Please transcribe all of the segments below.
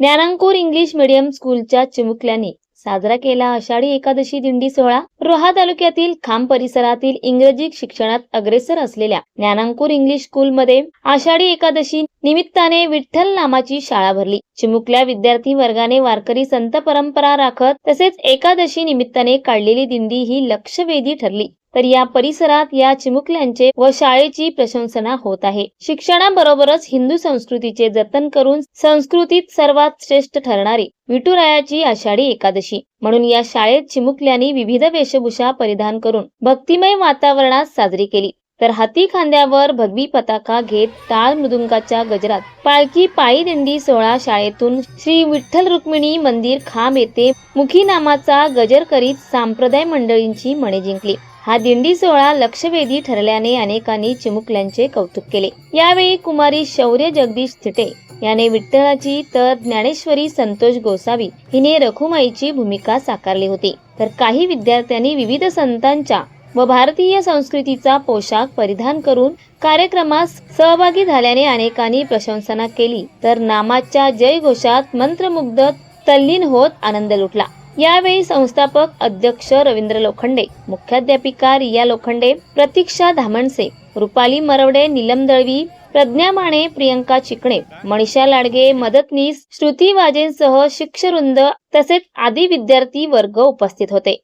ज्ञानांकुर English medium स्कूलच्या चिमुकल्याने साजरा केला आषाढी एकादशी दिंडी सोहळा. रोहा तालुक्यातील खांब परिसरातील इंग्रजी शिक्षणात अग्रेसर असलेल्या ज्ञानांकुर इंग्लिश स्कूलमध्ये आषाढी एकादशी निमित्ताने विठ्ठल नामाची शाळा भरली. चिमुकल्या विद्यार्थी वर्गाने वारकरी संत परंपरा राखत तसेच एकादशी निमित्ताने काढलेली दिंडी ही लक्षवेधी ठरली. तर या परिसरात या चिमुकल्यांचे व शाळेची प्रशंसना होत आहे. शिक्षणाबरोबरच हिंदू संस्कृतीचे जतन करून संस्कृतीत सर्वात श्रेष्ठ ठरणारी विठुरायाची आषाढी एकादशी. म्हणून या शाळेत चिमुकल्यांनी विविध वेशभूषा परिधान करून भक्तिमय वातावरणात साजरी केली. तर हाती खांद्यावर भगवी पताका घेत टाळ मृदुंगाच्या गजरात. पालखी पायी दिंडी सोहळा शाळेतून श्री विठ्ठल रुक्मिणी मंदिर खांब येथे मुखी नामाचा गजर करीत सांप्रदाय मंडळींची मने जिंकली. हा दिंडी सोहळा लक्षवेधी ठरल्याने अनेकांनी चिमुकल्यांचे कौतुक केले. यावेळी कुमारी शौर्य जगदीश थिटे याने विठ्ठलाची तर ज्ञानेश्वरी संतोष गोसावी हिने रखुमाईची भूमिका साकारली होती. तर काही विद्यार्थ्यांनी विविध संतांच्या व भारतीय संस्कृतीचा पोशाख परिधान करून कार्यक्रमास सहभागी झाल्याने अनेकांनी प्रशंसना केली. तर नामाच्या जय घोषात मंत्रमुग्ध तल्लीन होत आनंद लुटला. यावेळी संस्थापक अध्यक्ष रवींद्र लोखंडे मुख्याध्यापिका रिया लोखंडे प्रतीक्षा धामणसे रुपाली मरवडे नीलम दळवी प्रज्ञा माने प्रियंका चिकणे मनीषा लाडगे मदतनीस श्रुती वाजेंसह शिक्षवृंद तसेच आदी विद्यार्थी वर्ग उपस्थित होते.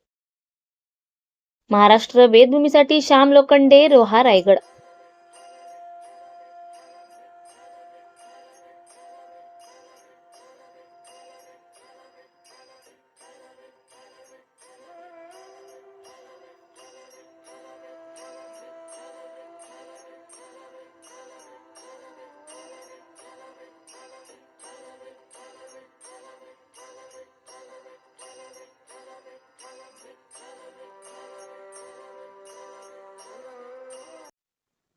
महाराष्ट्र वेदभूमीसाठी श्याम लोखंडे रोहा रायगड